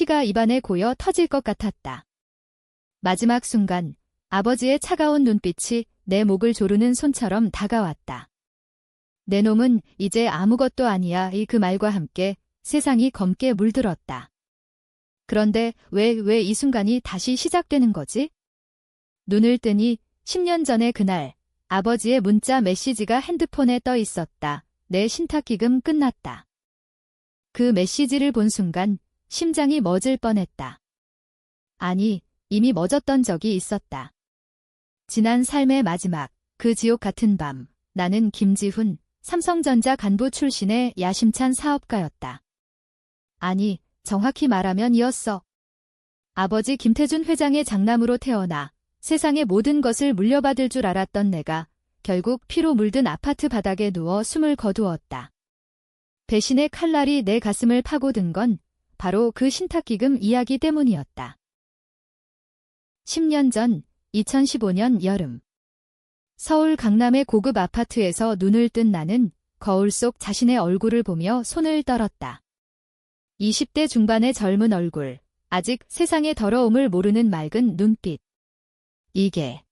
피가 입안에 고여 터질 것 같았다. 마지막 순간 아버지의 차가운 눈빛이 내 목을 조르는 손처럼 다가왔다. 내 놈은 이제 아무것도 아니야 이 그 말과 함께 세상이 검게 물들었다. 그런데 왜, 왜 이 순간이 다시 시작되는 거지? 눈을 뜨니 10년 전의 그날 아버지의 문자 메시지가 핸드폰에 떠 있었다. 내 신탁기금 끝났다. 그 메시지를 본 순간 심장이 멎을 뻔했다. 아니, 이미 멎었던 적이 있었다. 지난 삶의 마지막, 그 지옥 같은 밤, 나는 김지훈, 삼성전자 간부 출신의 야심찬 사업가였다. 아니, 정확히 말하면 이었어. 아버지 김태준 회장의 장남으로 태어나 세상의 모든 것을 물려받을 줄 알았던 내가 결국 피로 물든 아파트 바닥에 누워 숨을 거두었다. 배신의 칼날이 내 가슴을 파고든 건 바로 그 신탁기금 이야기 때문이었다. 10년 전 2015년 여름 서울 강남의 고급 아파트에서 눈을 뜬 나는 거울 속 자신의 얼굴을 보며 손을 떨었다. 20대 중반의 젊은 얼굴, 아직 세상의 더러움을 모르는 맑은 눈빛. 이게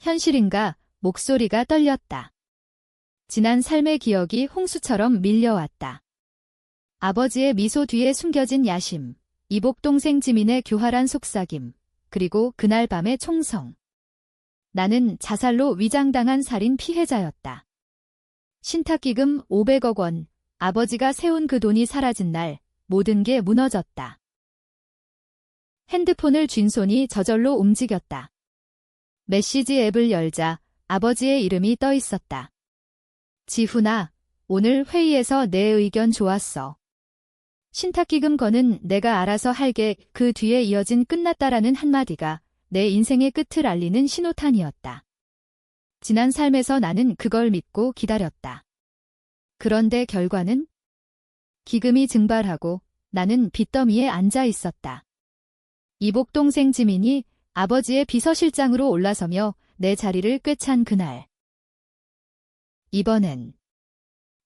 현실인가 목소리가 떨렸다. 지난 삶의 기억이 홍수처럼 밀려왔다. 아버지의 미소 뒤에 숨겨진 야심, 이복 동생 지민의 교활한 속삭임, 그리고 그날 밤의 총성. 나는 자살로 위장당한 살인 피해자였다. 신탁기금 500억 원, 아버지가 세운 그 돈이 사라진 날, 모든 게 무너졌다. 핸드폰을 쥔 손이 저절로 움직였다. 메시지 앱을 열자 아버지의 이름이 떠 있었다. 지훈아, 오늘 회의에서 내 의견 좋았어. 신탁기금 거는 내가 알아서 할게 그 뒤에 이어진 끝났다라는 한마디가 내 인생의 끝을 알리는 신호탄이었다. 지난 삶에서 나는 그걸 믿고 기다렸다. 그런데 결과는? 기금이 증발하고 나는 빚더미에 앉아 있었다. 이복 동생 지민이 아버지의 비서실장으로 올라서며 내 자리를 꿰찬 그날. 이번엔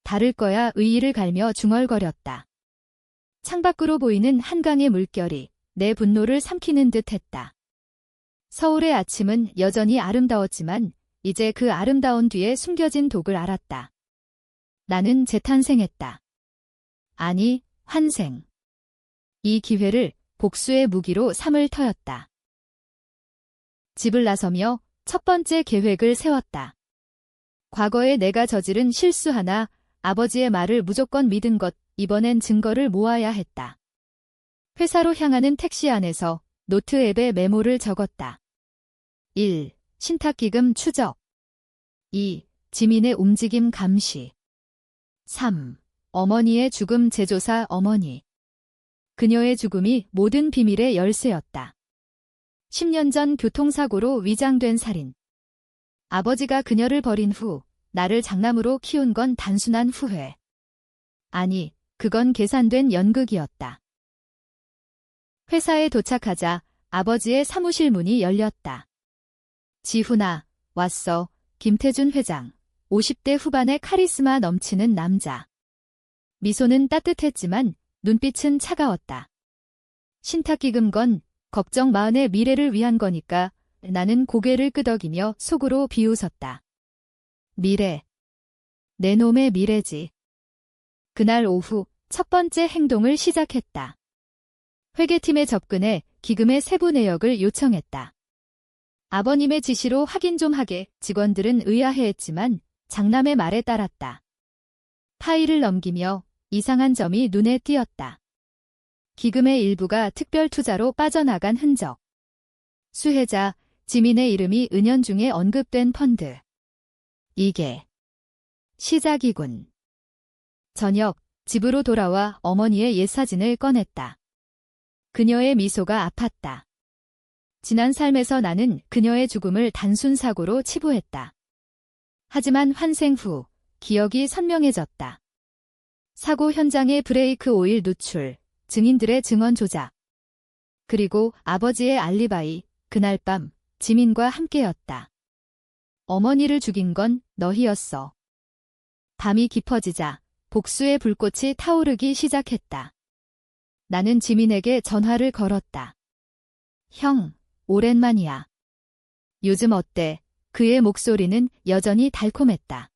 다를 거야 의의를 갈며 중얼거렸다. 창밖으로 보이는 한강의 물결이 내 분노를 삼키는 듯 했다. 서울의 아침은 여전히 아름다웠지만 이제 그 아름다운 뒤에 숨겨진 독을 알았다. 나는 재탄생했다. 아니, 환생. 이 기회를 복수의 무기로 삼을 터였다. 집을 나서며 첫 번째 계획을 세웠다. 과거에 내가 저지른 실수 하나, 아버지의 말을 무조건 믿은 것, 이번엔 증거를 모아야 했다. 회사로 향하는 택시 안에서 노트 앱에 메모를 적었다. 1. 신탁기금 추적 2. 지민의 움직임 감시 3. 어머니의 죽음 제조사 어머니 그녀의 죽음이 모든 비밀의 열쇠였다. 10년 전 교통사고로 위장된 살인. 아버지가 그녀를 버린 후 나를 장남으로 키운 건 단순한 후회. 아니, 그건 계산된 연극이었다. 회사에 도착하자 아버지의 사무실 문이 열렸다. 지훈아, 왔어. 김태준 회장. 50대 후반의 카리스마 넘치는 남자. 미소는 따뜻했지만 눈빛은 차가웠다. 신탁기금 건 걱정 마흔의 미래를 위한 거니까 나는 고개를 끄덕이며 속으로 비웃었다. 미래. 내 놈의 미래지. 그날 오후 첫 번째 행동을 시작했다. 회계팀에 접근해 기금의 세부 내역을 요청했다. 아버님의 지시로 확인 좀 하게 직원들은 의아해했지만 장남의 말에 따랐다. 파일을 넘기며 이상한 점이 눈에 띄었다. 기금의 일부가 특별 투자로 빠져나간 흔적. 수혜자, 지민의 이름이 은연중에 언급된 펀드. 이게 시작이군. 저녁 집으로 돌아와 어머니의 옛 사진을 꺼냈다. 그녀의 미소가 아팠다. 지난 삶에서 나는 그녀의 죽음을 단순 사고로 치부했다. 하지만 환생 후 기억이 선명해졌다. 사고 현장의 브레이크 오일 누출, 증인들의 증언 조작. 그리고 아버지의 알리바이, 그날 밤 지민과 함께였다. 어머니를 죽인 건 너희였어. 밤이 깊어지자 복수의 불꽃이 타오르기 시작했다. 나는 지민에게 전화를 걸었다. 형, 오랜만이야. 요즘 어때? 그의 목소리는 여전히 달콤했다.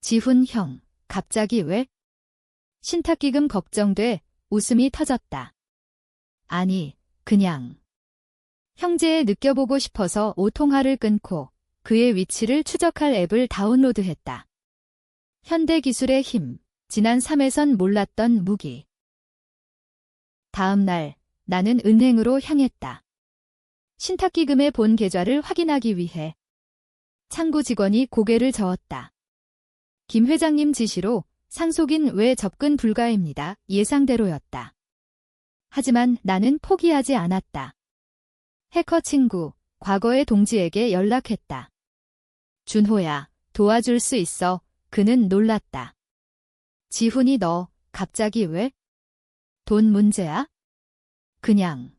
지훈 형, 갑자기 왜? 신탁기금 걱정돼 웃음이 터졌다. 아니, 그냥. 형제에 느껴보고 싶어서 오통화를 끊고 그의 위치를 추적할 앱을 다운로드했다. 현대 기술의 힘, 지난 3회선 몰랐던 무기. 다음 날, 나는 은행으로 향했다. 신탁기금의 본 계좌를 확인하기 위해 창구 직원이 고개를 저었다. 김 회장님 지시로 상속인 외 접근 불가입니다. 예상대로였다. 하지만 나는 포기하지 않았다. 해커 친구, 과거의 동지에게 연락했다. 준호야, 도와줄 수 있어. 그는 놀랐다. 지훈이 너, 갑자기 왜? 돈 문제야? 그냥.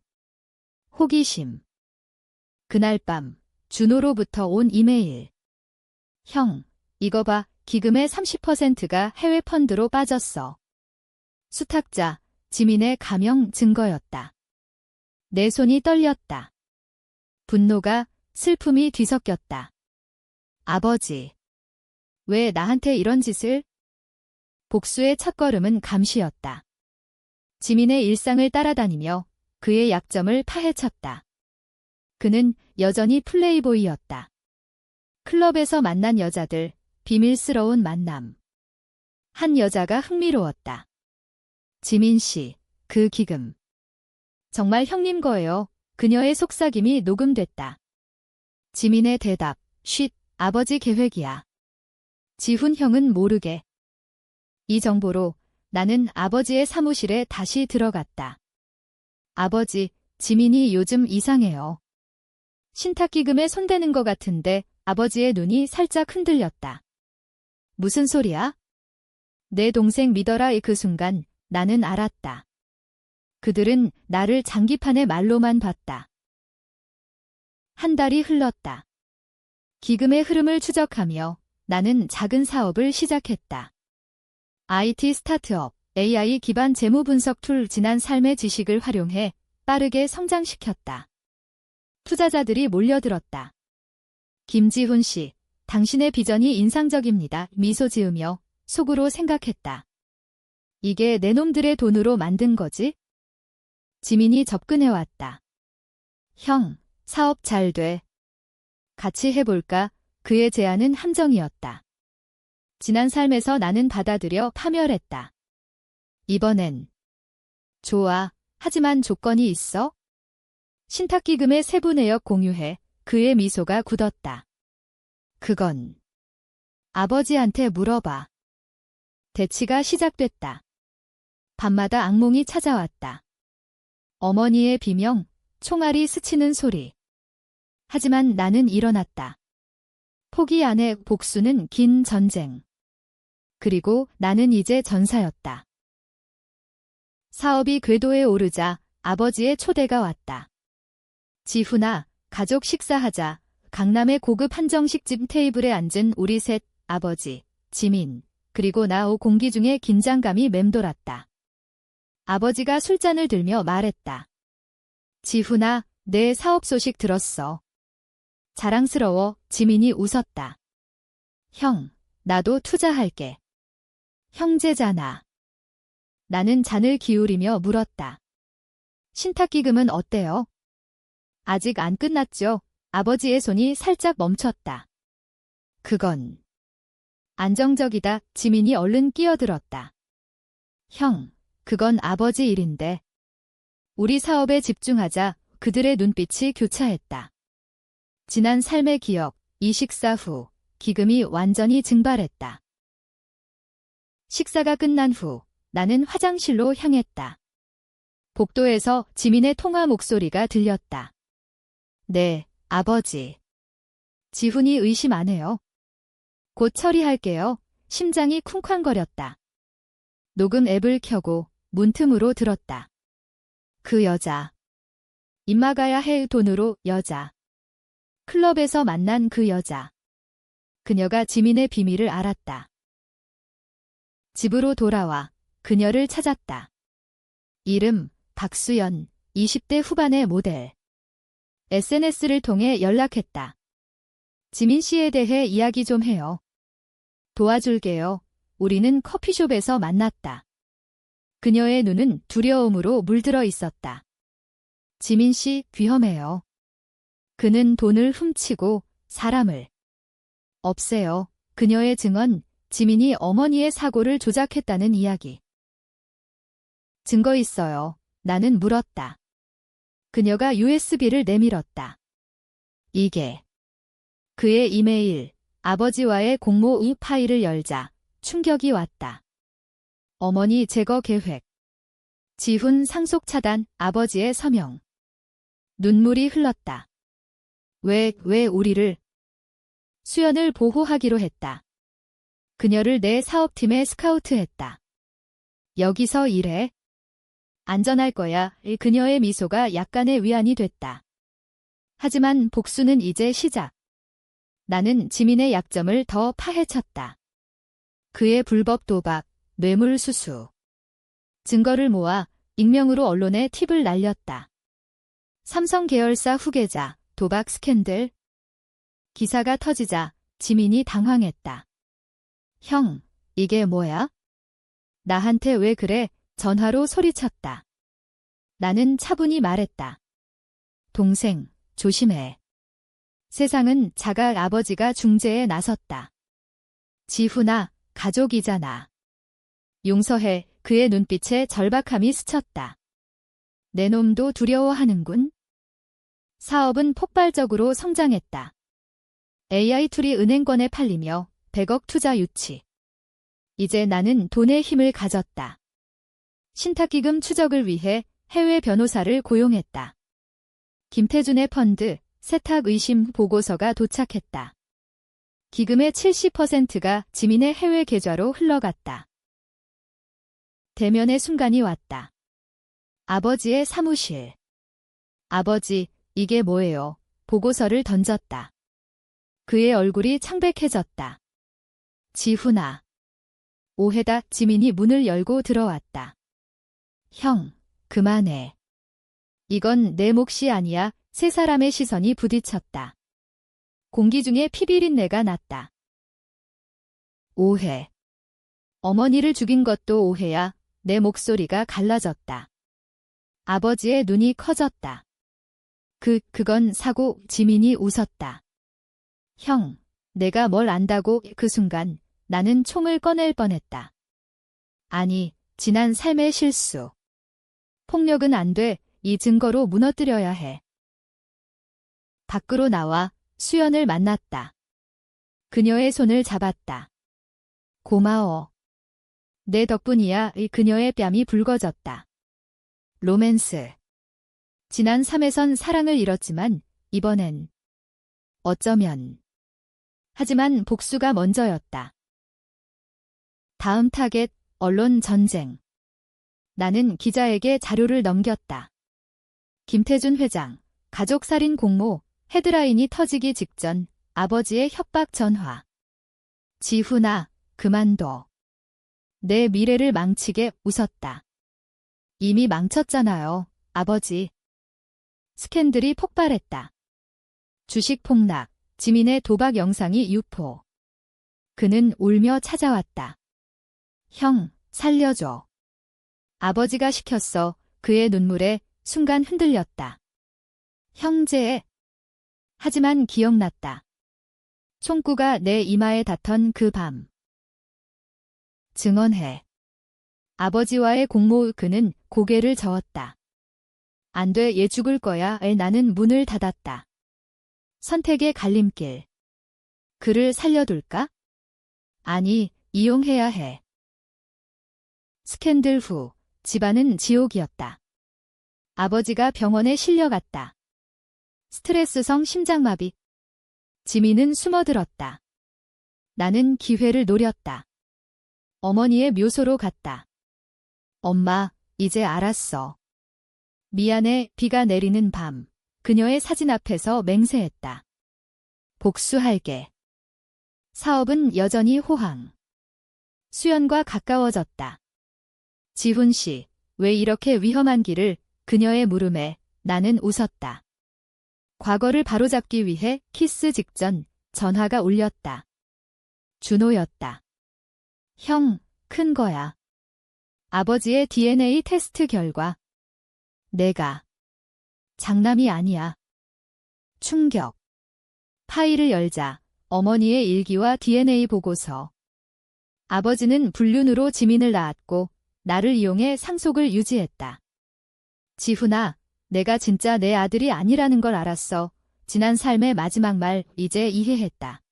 호기심. 그날 밤, 준호로부터 온 이메일. 형, 이거 봐, 기금의 30%가 해외 펀드로 빠졌어. 수탁자, 지민의 가명 증거였다. 내 손이 떨렸다. 분노가 슬픔이 뒤섞였다. 아버지. 왜 나한테 이런 짓을? 복수의 첫걸음은 감시였다. 지민의 일상을 따라다니며 그의 약점을 파헤쳤다. 그는 여전히 플레이보이였다. 클럽에서 만난 여자들, 비밀스러운 만남. 한 여자가 흥미로웠다. 지민 씨, 그 기금. 정말 형님 거예요. 그녀의 속삭임이 녹음됐다. 지민의 대답, 쉿, 아버지 계획이야. 지훈 형은 모르게. 이 정보로 나는 아버지의 사무실에 다시 들어갔다. 아버지, 지민이 요즘 이상해요. 신탁기금에 손대는 것 같은데 아버지의 눈이 살짝 흔들렸다. 무슨 소리야? 내 동생 믿어라 그 순간 나는 알았다. 그들은 나를 장기판의 말로만 봤다. 한 달이 흘렀다. 기금의 흐름을 추적하며 나는 작은 사업을 시작했다. IT 스타트업, AI 기반 재무 분석 툴 지난 삶의 지식을 활용해 빠르게 성장시켰다. 투자자들이 몰려들었다. 김지훈 씨, 당신의 비전이 인상적입니다. 미소 지으며 속으로 생각했다. 이게 내 놈들의 돈으로 만든 거지? 지민이 접근해왔다. 형, 사업 잘 돼. 같이 해볼까? 그의 제안은 함정이었다. 지난 삶에서 나는 받아들여 파멸했다. 이번엔. 좋아, 하지만 조건이 있어? 신탁기금의 세부 내역 공유해 그의 미소가 굳었다. 그건 아버지한테 물어봐. 대치가 시작됐다. 밤마다 악몽이 찾아왔다. 어머니의 비명, 총알이 스치는 소리. 하지만 나는 일어났다. 포기 안에 복수는 긴 전쟁. 그리고 나는 이제 전사였다. 사업이 궤도에 오르자 아버지의 초대가 왔다. 지훈아, 가족 식사하자. 강남의 고급 한정식집 테이블에 앉은 우리 셋, 아버지, 지민, 그리고 나 오 공기 중에 긴장감이 맴돌았다. 아버지가 술잔을 들며 말했다. 지훈아, 내 사업 소식 들었어. 자랑스러워, 지민이 웃었다. 형, 나도 투자할게. 형제잖아. 나는 잔을 기울이며 물었다. 신탁기금은 어때요? 아직 안 끝났죠. 아버지의 손이 살짝 멈췄다. 그건 안정적이다. 지민이 얼른 끼어들었다. 형, 그건 아버지 일인데. 우리 사업에 집중하자 그들의 눈빛이 교차했다. 지난 삶의 기억, 이 식사 후 기금이 완전히 증발했다. 식사가 끝난 후 나는 화장실로 향했다. 복도에서 지민의 통화 목소리가 들렸다. 네, 아버지. 지훈이 의심 안 해요. 곧 처리할게요. 심장이 쿵쾅거렸다. 녹음 앱을 켜고 문틈으로 들었다. 그 여자. 입막아야 할 돈으로 여자. 클럽에서 만난 그 여자. 그녀가 지민의 비밀을 알았다. 집으로 돌아와 그녀를 찾았다. 이름 박수연, 20대 후반의 모델. SNS를 통해 연락했다. 지민 씨에 대해 이야기 좀 해요. 도와줄게요. 우리는 커피숍에서 만났다. 그녀의 눈은 두려움으로 물들어 있었다. 지민 씨 위험해요. 그는 돈을 훔치고 사람을 없애요. 그녀의 증언, 지민이 어머니의 사고를 조작했다는 이야기. 증거 있어요. 나는 물었다. 그녀가 USB를 내밀었다. 이게 그의 이메일, 아버지와의 공모 이 파일을 열자 충격이 왔다. 어머니 제거 계획. 지훈 상속 차단 아버지의 서명. 눈물이 흘렀다. 왜, 왜 우리를 수연을 보호하기로 했다. 그녀를 내 사업팀에 스카우트했다. 여기서 일해. 안전할 거야. 그녀의 미소가 약간의 위안이 됐다. 하지만 복수는 이제 시작. 나는 지민의 약점을 더 파헤쳤다. 그의 불법 도박, 뇌물 수수. 증거를 모아 익명으로 언론에 팁을 날렸다. 삼성 계열사 후계자, 도박 스캔들. 기사가 터지자 지민이 당황했다. 형, 이게 뭐야? 나한테 왜 그래? 전화로 소리쳤다. 나는 차분히 말했다. 동생, 조심해. 세상은 자각 아버지가 중재에 나섰다. 지훈아, 가족이잖아. 용서해, 그의 눈빛에 절박함이 스쳤다. 내 놈도 두려워하는군. 사업은 폭발적으로 성장했다. AI 툴이 은행권에 팔리며 100억 투자 유치. 이제 나는 돈의 힘을 가졌다. 신탁기금 추적을 위해 해외 변호사를 고용했다. 김태준의 펀드 세탁 의심 보고서가 도착했다. 기금의 70%가 지민의 해외 계좌로 흘러갔다. 대면의 순간이 왔다. 아버지의 사무실. 아버지, 이게 뭐예요? 보고서를 던졌다. 그의 얼굴이 창백해졌다. 지훈아. 오해다 지민이 문을 열고 들어왔다. 형, 그만해. 이건 내 몫이 아니야. 세 사람의 시선이 부딪혔다. 공기 중에 피비린내가 났다. 오해. 어머니를 죽인 것도 오해야. 내 목소리가 갈라졌다. 아버지의 눈이 커졌다. 그, 그건 사고, 지민이 웃었다. 형, 내가 뭘 안다고 그 순간 나는 총을 꺼낼 뻔했다. 아니, 지난 삶의 실수. 폭력은 안 돼. 이 증거로 무너뜨려야 해. 밖으로 나와 수연을 만났다. 그녀의 손을 잡았다. 고마워. 내 덕분이야. 이 그녀의 뺨이 붉어졌다. 로맨스. 지난 3회선 사랑을 잃었지만 이번엔 어쩌면 하지만 복수가 먼저였다. 다음 타겟 언론 전쟁. 나는 기자에게 자료를 넘겼다. 김태준 회장, 가족살인 공모, 헤드라인이 터지기 직전 아버지의 협박 전화. 지훈아, 그만둬. 내 미래를 망치게 웃었다. 이미 망쳤잖아요, 아버지. 스캔들이 폭발했다. 주식 폭락, 지민의 도박 영상이 유포. 그는 울며 찾아왔다. 형, 살려줘. 아버지가 시켰어. 그의 눈물에 순간 흔들렸다. 형제. 하지만 기억났다. 총구가 내 이마에 닿던 그 밤. 증언해. 아버지와의 공모 그는 고개를 저었다. 안 돼, 얘 죽을 거야. 에 나는 문을 닫았다. 선택의 갈림길. 그를 살려둘까? 아니, 이용해야 해. 스캔들 후 집안은 지옥이었다. 아버지가 병원에 실려갔다. 스트레스성 심장마비. 지민은 숨어들었다. 나는 기회를 노렸다. 어머니의 묘소로 갔다. 엄마, 이제 알았어. 미안해, 비가 내리는 밤. 그녀의 사진 앞에서 맹세했다. 복수할게. 사업은 여전히 호황. 수연과 가까워졌다. 지훈 씨, 왜 이렇게 위험한 길을 그녀의 물음에 나는 웃었다. 과거를 바로잡기 위해 키스 직전 전화가 울렸다. 준호였다. 형, 큰 거야. 아버지의 DNA 테스트 결과. 내가. 장남이 아니야. 충격. 파일을 열자 어머니의 일기와 DNA 보고서. 아버지는 불륜으로 지민을 낳았고 나를 이용해 상속을 유지했다. 지훈아, 내가 진짜 내 아들이 아니라는 걸 알았어. 지난 삶의 마지막 말 이제 이해했다.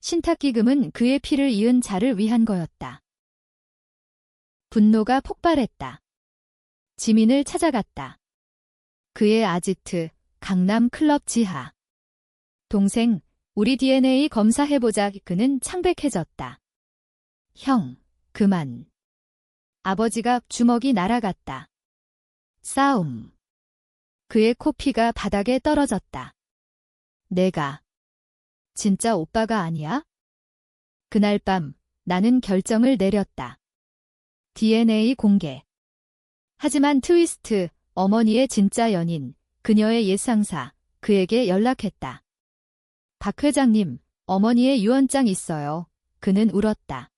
신탁기금은 그의 피를 이은 자를 위한 거였다. 분노가 폭발했다. 지민을 찾아갔다. 그의 아지트, 강남 클럽 지하. 동생, 우리 DNA 검사해보자. 그는 창백해졌다. 형, 그만. 아버지가 주먹이 날아갔다. 싸움. 그의 코피가 바닥에 떨어졌다. 내가 진짜 오빠가 아니야? 그날 밤 나는 결정을 내렸다. DNA 공개. 하지만 트위스트, 어머니의 진짜 연인, 그녀의 예상사, 그에게 연락했다. 박 회장님, 어머니의 유언장 있어요. 그는 울었다.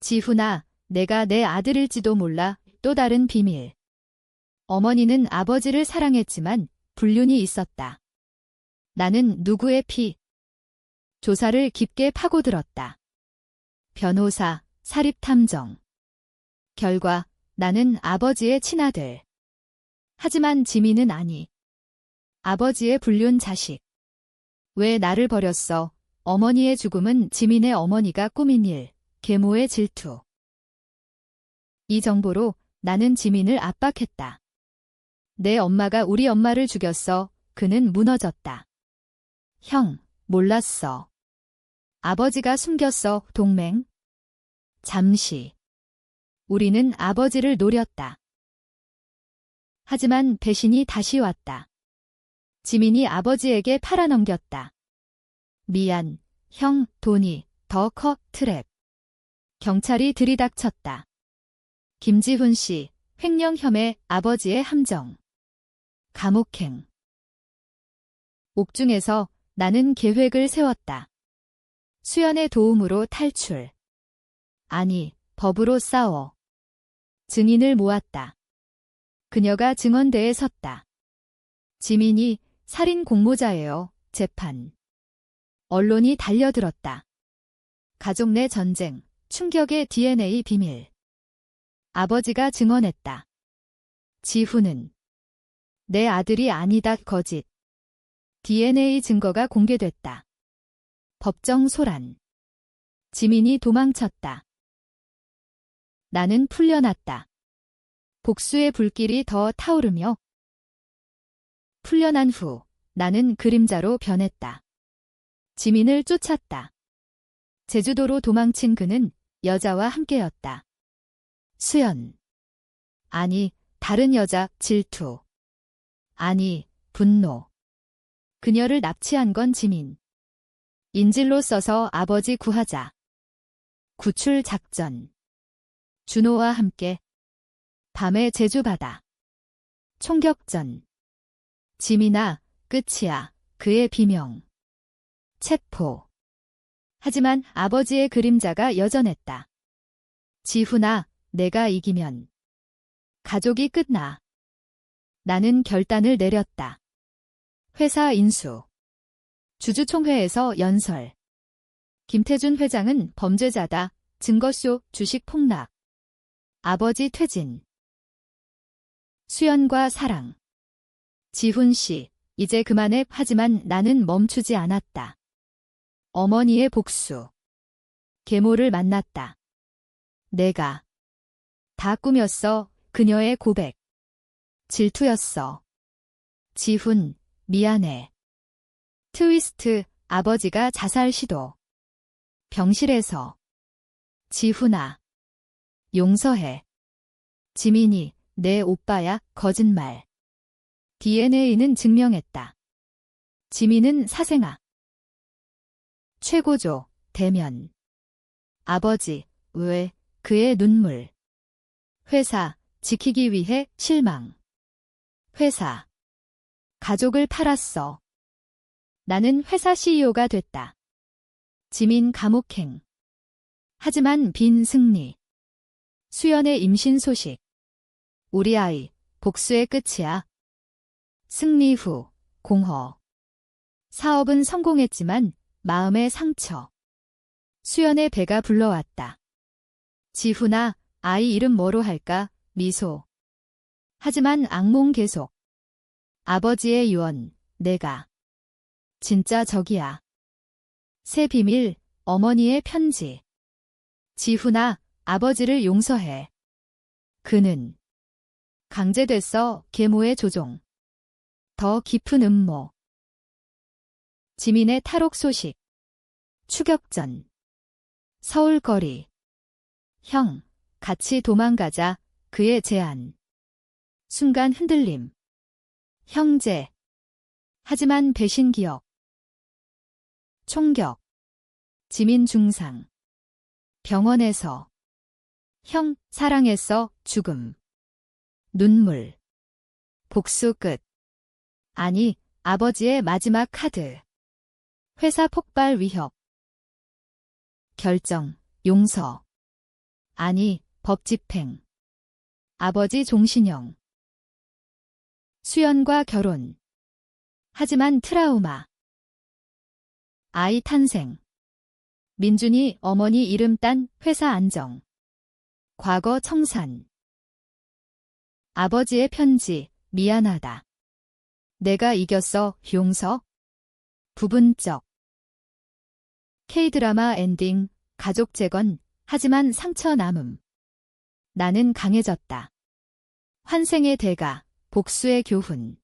지훈아, 내가 내 아들일지도 몰라. 또 다른 비밀. 어머니는 아버지를 사랑했지만 불륜이 있었다. 나는 누구의 피? 조사를 깊게 파고들었다. 변호사, 사립탐정. 결과, 나는 아버지의 친아들. 하지만 지민은 아니. 아버지의 불륜 자식. 왜 나를 버렸어? 어머니의 죽음은 지민의 어머니가 꾸민 일, 계모의 질투. 이 정보로 나는 지민을 압박했다. 내 엄마가 우리 엄마를 죽였어. 그는 무너졌다. 형, 몰랐어. 아버지가 숨겼어, 동맹. 잠시. 우리는 아버지를 노렸다. 하지만 배신이 다시 왔다. 지민이 아버지에게 팔아넘겼다. 미안, 형, 돈이 더 커, 트랩. 경찰이 들이닥쳤다. 김지훈 씨, 횡령 혐의 아버지의 함정. 감옥행. 옥중에서 나는 계획을 세웠다. 수연의 도움으로 탈출. 아니, 법으로 싸워. 증인을 모았다. 그녀가 증언대에 섰다. 지민이 살인 공모자예요. 재판. 언론이 달려들었다. 가족 내 전쟁, 충격의 DNA 비밀. 아버지가 증언했다. 지훈은 내 아들이 아니다 거짓. DNA 증거가 공개됐다. 법정 소란. 지민이 도망쳤다. 나는 풀려났다. 복수의 불길이 더 타오르며 풀려난 후 나는 그림자로 변했다. 지민을 쫓았다. 제주도로 도망친 그는 여자와 함께였다. 수연. 아니, 다른 여자, 질투. 아니, 분노. 그녀를 납치한 건 지민. 인질로 써서 아버지 구하자. 구출 작전. 준호와 함께. 밤의 제주바다. 총격전. 지민아, 끝이야. 그의 비명. 체포. 하지만 아버지의 그림자가 여전했다. 지훈아, 내가 이기면 가족이 끝나. 나는 결단을 내렸다. 회사 인수. 주주총회에서 연설. 김태준 회장은 범죄자다. 증거쇼 주식 폭락. 아버지 퇴진. 수연과 사랑. 지훈 씨, 이제 그만해 하지만 나는 멈추지 않았다. 어머니의 복수. 계모를 만났다. 내가 다 꿈이었어. 그녀의 고백. 질투였어. 지훈, 미안해. 트위스트, 아버지가 자살 시도. 병실에서. 지훈아. 용서해. 지민이, 내 오빠야, 거짓말. DNA는 증명했다. 지민은 사생아. 최고조, 대면. 아버지, 왜, 그의 눈물. 회사, 지키기 위해 실망. 회사. 가족을 팔았어. 나는 회사 CEO가 됐다. 지민 감옥행. 하지만 빈 승리. 수연의 임신 소식. 우리 아이, 복수의 끝이야. 승리 후, 공허. 사업은 성공했지만 마음의 상처. 수연의 배가 불러왔다. 지훈아, 아이 이름 뭐로 할까? 미소. 하지만 악몽 계속. 아버지의 유언, 내가. 진짜 적이야. 새 비밀, 어머니의 편지. 지훈아, 아버지를 용서해. 그는 강제됐어, 계모의 조종. 더 깊은 음모. 지민의 탈옥 소식. 추격전. 서울거리. 형, 같이 도망가자. 그의 제안. 순간 흔들림. 형제. 하지만 배신 기억. 총격. 지민 중상. 병원에서. 형, 사랑했어, 죽음. 눈물. 복수 끝. 아니, 아버지의 마지막 카드. 회사 폭발 위협. 결정, 용서. 아니, 법 집행. 아버지 종신형. 수연과 결혼. 하지만 트라우마. 아이 탄생. 민준이 어머니 이름 딴 회사 안정. 과거 청산. 아버지의 편지, 미안하다. 내가 이겼어, 용서. 부분적. K드라마 엔딩, 가족 재건, 하지만 상처 남음. 나는 강해졌다. 환생의 대가, 복수의 교훈.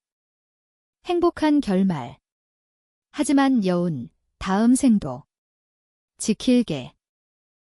행복한 결말. 하지만 여운, 다음 생도. 지킬게.